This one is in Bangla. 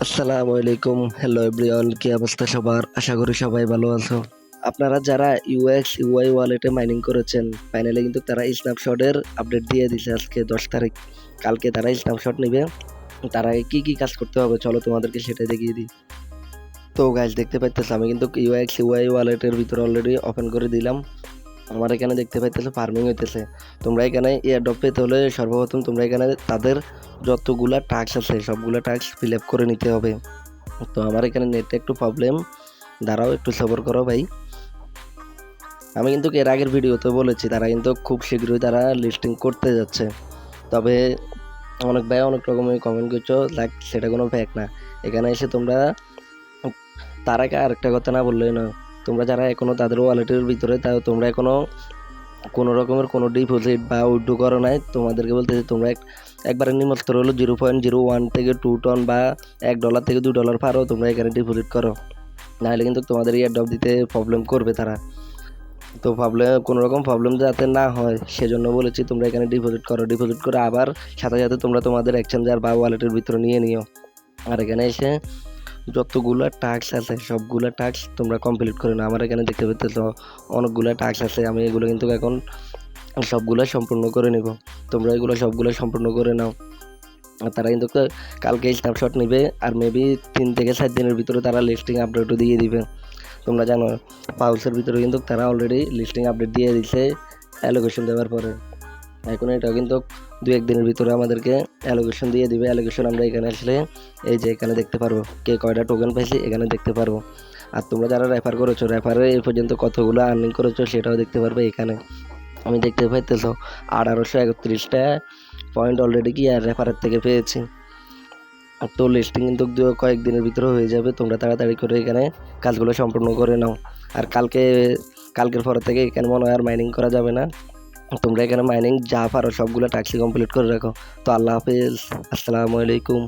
আসসালামু আলাইকুম। হ্যালো এভরিওয়ান কি অবস্থা সবার? আশা করি সবাই ভালো আছো। আপনারা যারা ইউএক্স ইউআই ওয়ালেটে মাইনিং করেছেন ফাইনালি কিন্তু তারা স্ন্যাপশটের আপডেট দিয়ে দিছে আজকে দশ তারিখ। কালকে তারা স্ন্যাপশট নেবে। তারা কি কি কাজ করতে হবে? চলো তোমাদেরকে সেটা দেখিয়ে দিই। তো গাছ দেখতে পাইতেছো, আমি কিন্তু ইউএক্স ইউআই ওয়ালেটের ভিতরে অলরেডি ওপেন করে দিলাম। আমার এখানে দেখতে পাইতেছো ফার্মিং হইতেছে। তোমরা এখানে এয়ারড্রপ পেতে হলে সর্বপ্রথম তোমরা এখানে তাদের যতগুলা টাস্ক আছে, সবগুলা টাস্ক ফিল আপ করে নিতে হবে। তো আমার এখানে নেটে একটু প্রবলেম দাঁড়াও, একটু সবর করো ভাই। আমি কিন্তু এর আগের ভিডিওতে বলেছি, তারা কিন্তু খুব শীঘ্রই তারা লিস্টিং করতে যাচ্ছে। তবে অনেক ভাই অনেক রকমের কমেন্ট করছ লাইক সেটা কোনো ফ্যাক না। এখানে এসে তোমরা তার আগে আরেকটা কথা না বললেই না তোমরা যারা এখনও তাদের ওয়ালেটের ভিতরে তাও তোমরা এখনও কোনো রকমের কোনো ডিপোজিট বা উইড্রো করো নাই। তোমাদেরকে বলতেছি তোমরা এক একবারে নিম্নস্তর হলো জিরো পয়েন্ট জিরো ওয়ান থেকে টু টন বা এক ডলার থেকে দু ডলার পারো তোমরা এখানে ডিপোজিট করো। নাহলে কিন্তু তোমাদের ইয়ার ডব দিতে প্রবলেম করবে তারা। তো প্রবলেম কোনো রকম প্রবলেম যাতে না হয়, সেজন্য বলেছি তোমরা এখানে ডিপোজিট করো। ডিপোজিট করে আবার সাথে সাথে তোমরা তোমাদের এক্সচেঞ্জার বা ওয়ালেটের ভিতরে নিয়ে নিও। আর এখানে এসে যতগুলো টাস্ক আছে, সবগুলো টাস্ক তোমরা কমপ্লিট করে নাও। আমার এখানে দেখতে পেতেছ অনেকগুলো টাস্ক আছে। আমি এগুলো কিন্তু এখন সবগুলো সম্পূর্ণ করে নেব। তোমরা এগুলো সবগুলো সম্পূর্ণ করে নাও। তারা কিন্তু কালকে স্ন্যাপশট নেবে, আর মেবি তিন থেকে চার দিনের ভিতরে তারা লিস্টিং আপডেটও দিয়ে দিবে। তোমরা জানো পাউসের ভিতরে কিন্তু তারা অলরেডি লিস্টিং আপডেট দিয়ে দিছে অ্যালোকেশন দেওয়ার পরে। এখন এটাও কিন্তু দু একদিনের ভিতরে আমাদেরকে অ্যালোকেশন দিয়ে দিবে। অ্যালোকেশন আমরা এখানে আসলে এই যে এখানে দেখতে পারব কে কয়টা টোকেন পাইছি, এখানে দেখতে পারব। আর তোমরা যারা রেফার করেছ রেফারে এই পর্যন্ত কতগুলো আর্নিং করেছ সেটাও দেখতে পারবে এখানে। আমি দেখতে পাইতেছো আঠারোশো একত্রিশটা পয়েন্ট অলরেডি কি আর রেফারের থেকে পেয়েছি। আর তো লিস্টিং কিন্তু কয়েকদিনের ভিতরে হয়ে যাবে। তোমরা তাড়াতাড়ি করে এখানে কাজগুলো সম্পূর্ণ করে নাও। আর কালকে, কালকের পর থেকে এখানে মনে হয় আর মাইনিং করা যাবে না। তোমরা এখানে মাইনিং যা পারো সবগুলো ট্যাক্সি কমপ্লিট করে রাখো। তো আল্লাহ হাফিজ, আসসালামু আলাইকুম।